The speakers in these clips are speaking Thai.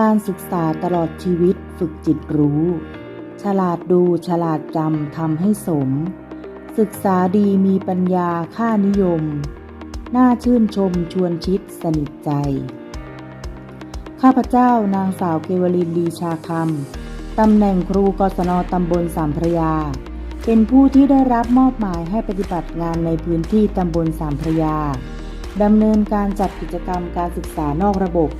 การศึกษาตลอดชีวิตฝึกจิตรู้ ฉลาดดูฉลาดจำทำให้สม ศึกษาดีมีปัญญาค่านิยม น่าชื่นชมชวนชิดสนิทใจ ข้าพเจ้านางสาวเกวลินลีชาคำตำแหน่งครูกศนตำบลสามพระยา เป็นผู้ที่ได้รับมอบหมายให้ปฏิบัติงานในพื้นที่ตำบลสามพระยาดำเนินการจัดกิจกรรมการศึกษานอกระบบ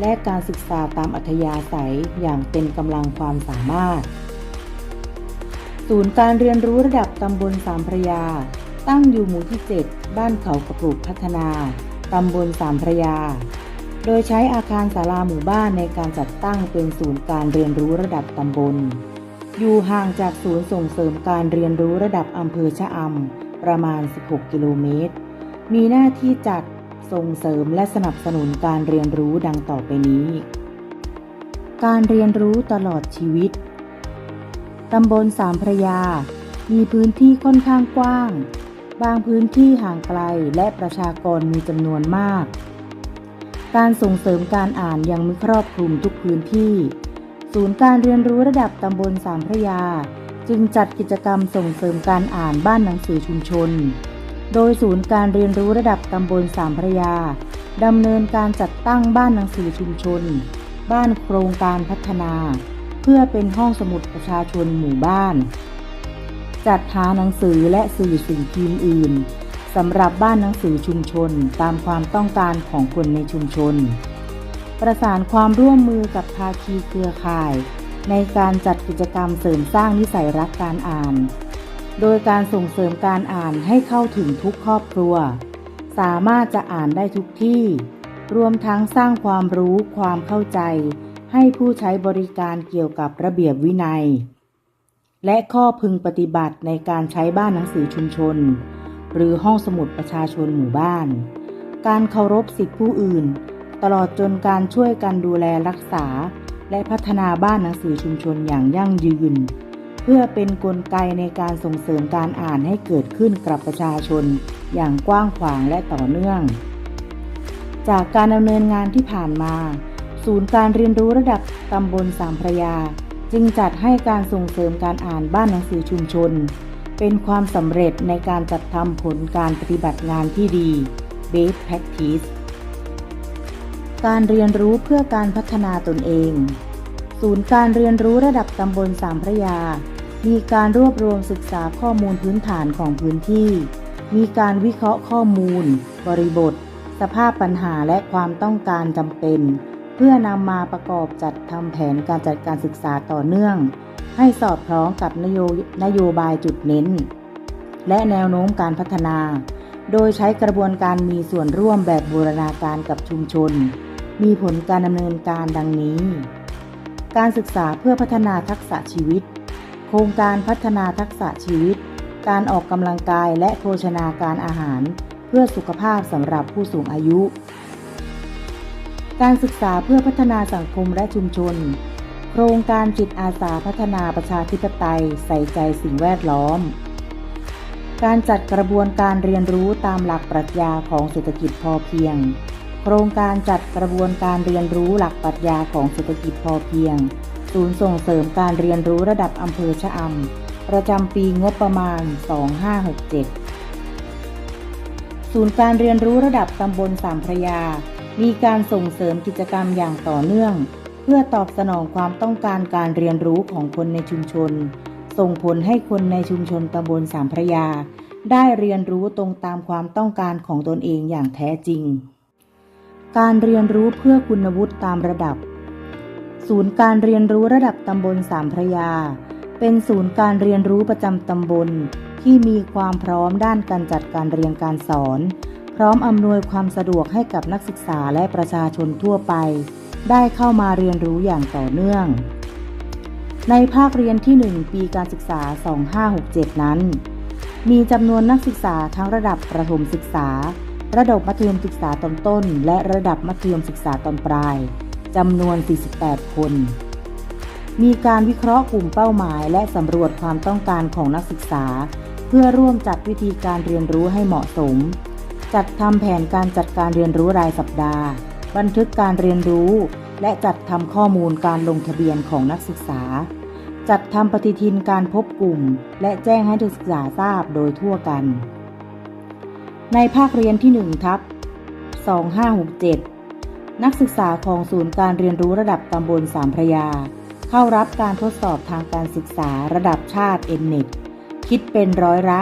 และการศึกษาตามอัธยาศัยอย่างเต็มกำลังความสามารถ ศูนย์การเรียนรู้ระดับตำบลสามพระยา ตั้งอยู่หมู่ที่ 7 บ้านเขากระปลูกพัฒนาตำบลสามพระยา โดยใช้อาคารศาลาหมู่บ้านในการจัดตั้งเป็นศูนย์การเรียนรู้ระดับตำบล อยู่ห่างจากศูนย์ส่งเสริมการเรียนรู้ระดับอำเภอชะอำประมาณ 16 กิโลเมตร มีหน้าที่จัด ส่งเสริมและสนับสนุนการเรียนรู้ดังต่อไปนี้ การเรียนรู้ตลอดชีวิต ตำบลสามพระยา มีพื้นที่ค่อนข้างกว้าง บางพื้นที่ห่างไกลและประชากรมีจำนวนมาก การส่งเสริมการอ่านยังม่ครอบคลุมทุกพื้นที่ ศูนย์การเรียนรู้ระดับตำบลสามพระยา จึงจัดกิจกรรมส่งเสริมการอ่านบ้านหนังสือชุมชน โดยศูนย์การเรียนรู้ระดับตำบลสามพระยาดำเนินการจัดตั้งบ้านหนังสือชุมชน บ้านโครงการพัฒนา เพื่อเป็นห้องสมุดประชาชนหมู่บ้าน จัดหาหนังสือและสื่อสิ่งพิมพ์อื่นสำหรับบ้านหนังสือชุมชนตามความต้องการของคนในชุมชน ประสานความร่วมมือกับภาคีเครือข่าย ในการจัดกิจกรรมเสริมสร้างนิสัยรักการอ่าน โดยการส่งเสริมการอ่านให้เข้าถึงทุกครอบครัว สามารถจะอ่านได้ทุกที่ รวมทั้งสร้างความรู้ความเข้าใจ ให้ผู้ใช้บริการเกี่ยวกับระเบียบวินัย และข้อพึงปฏิบัติในการใช้บ้านหนังสือชุมชน หรือห้องสมุดประชาชนหมู่บ้าน การเคารพสิทธิผู้อื่น ตลอดจนการช่วยกันดูแลรักษา และพัฒนาบ้านหนังสือชุมชนอย่างยั่งยืน เพื่อเป็นนกลไกในการส่งเสริมการอ่านให้เกิดขึ้นกับประชาชน อย่างกว้างขวางและต่อเนื่อง จากการดำเนินงานที่ผ่านมา ศูนย์การเรียนรู้ระดับตำบลสามพระยา จึงจัดให้การส่งเสริมการอ่านบ้านหนังสือชุมชน เป็นความสำเร็จในการจัดทำผลการปฏิบัติงานที่ดี Best Practice การเรียนรู้เพื่อการพัฒนาตนเอง ศูนย์การเรียนรู้ระดับตำบลสามพระยา มีการรวบรวมศึกษาข้อมูลพื้นฐานของพื้นที่ มีการวิเคราะห์ข้อมูล บริบท สภาพปัญหาและความต้องการจำเป็น เพื่อนำมาประกอบจัดทำแผนการจัดการศึกษาต่อเนื่อง ให้สอดคล้องกับนโยนโยบายจุดเน้น และแนวโน้มการพัฒนา โดยใช้กระบวนการมีส่วนร่วมแบบบูรณาการกับชุมชน มีผลการดำเนินการดังนี้ การศึกษาเพื่อพัฒนาทักษะชีวิต โครงการพัฒนาทักษะชีวิต การออกกำลังกายและโภชนาการอาหาร เพื่อสุขภาพสำหรับผู้สูงอายุ การศึกษาเพื่อพัฒนาสังคมและชุมชน โครงการจิตอาสาพัฒนาประชาธิปไตยใส่ใจสิ่งแวดล้อม การจัดกระบวนการเรียนรู้ตามหลักปรัชญาของเศรษฐกิจพอเพียง โครงการจัดกระบวนการเรียนรู้หลักปรัชญาของเศรษฐกิจพอเพียง ศูนย์ส่งเสริมการเรียนรู้ระดับอำเภอชะอำ ประจำปีงบประมาณ 2567 ศูนย์การเรียนรู้ระดับตำบลสามพระยา มีการส่งเสริมกิจกรรมอย่างต่อเนื่อง เพื่อตอบสนองความต้องการการเรียนรู้ของคนในชุมชน ส่งผลให้คนในชุมชนตำบลสามพระยา ได้เรียนรู้ตรงตามความต้องการของตนเองอย่างแท้จริง การเรียนรู้เพื่อคุณวุฒิตามระดับ ศูนย์การเรียนรู้ระดับตำบลสามพระยา เป็นศูนย์การเรียนรู้ประจำตำบล ที่มีความพร้อมด้านการจัดการเรียนการสอน พร้อมอำนวยความสะดวกให้กับนักศึกษาและประชาชนทั่วไป ได้เข้ามาเรียนรู้อย่างต่อเนื่อง ในภาคเรียนที่ 1 ปีการศึกษา 2567 นั้น มีจำนวนนักศึกษาทั้งระดับประถมศึกษา ระดับมัธยมศึกษาตอนต้น และระดับมัธยมศึกษาตอนปลายจำนวน 48 คน มีการวิเคราะห์กลุ่มเป้าหมายและสำรวจความต้องการของนักศึกษา เพื่อร่วมจัดวิธีการเรียนรู้ให้เหมาะสม จัดทำแผนการจัดการเรียนรู้รายสัปดาห์ บันทึกการเรียนรู้ และจัดทำข้อมูลการลงทะเบียนของนักศึกษา จัดทำปฏิทินการพบกลุ่ม และแจ้งให้นักศึกษาทราบโดยทั่วกัน ในภาคเรียนที่1ทับ2567 นักศึกษาของศูนย์การเรียนรู้ระดับตำบลสามพระยา เข้ารับการทดสอบทางการศึกษาระดับชาติ n อ t คิดเป็นร้อยละ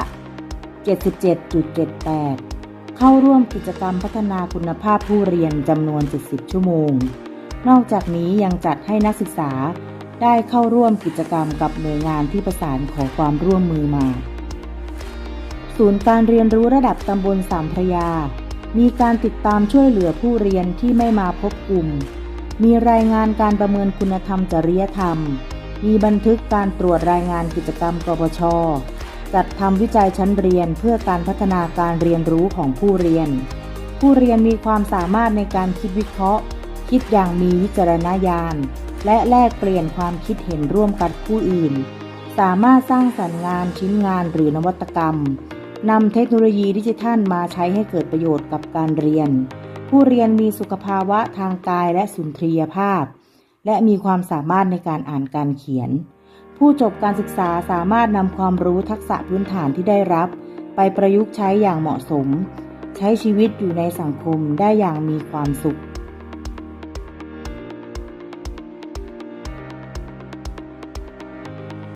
77.78 เข้าร่วมกิจกรรมพัฒนาคุณภาพผู้เรียนจำนวน 70 ชั่วโมง นอกจากนี้ยังจัดให้นักศึกษาได้เข้าร่วมกิจกรรมกับหน่วยงานที่ประสานขอความร่วมมือมา ศูนย์การเรียนรู้ระดับตำบลสามพระยา มีการติดตามช่วยเหลือผู้เรียนที่ไม่มาพบกลุ่ม มีรายงานการประเมินคุณธรรมจริยธรรม มีบันทึกการตรวจรายงานกิจกรรมกปชจัดทำวิจัยชั้นเรียนเพื่อการพัฒนาการเรียนรู้ของผู้เรียน ผู้เรียนมีความสามารถในการคิดวิเคราะห์ คิดอย่างมีวิจารณญาณ และแลกเปลี่ยนความคิดเห็นร่วมกับผู้อื่น สามารถสร้างสรรค์งานชิ้นงานหรือนวัตกรรม นำเทคโนโลยีดิจิทัลมาใช้ให้เกิดประโยชน์กับการเรียน ผู้เรียนมีสุขภาวะทางกายและสุนทรียภาพ และมีความสามารถในการอ่านการเขียน ผู้จบการศึกษาสามารถนำความรู้ทักษะพื้นฐานที่ได้รับ ไปประยุกต์ใช้อย่างเหมาะสม ใช้ชีวิตอยู่ในสังคมได้อย่างมีความสุข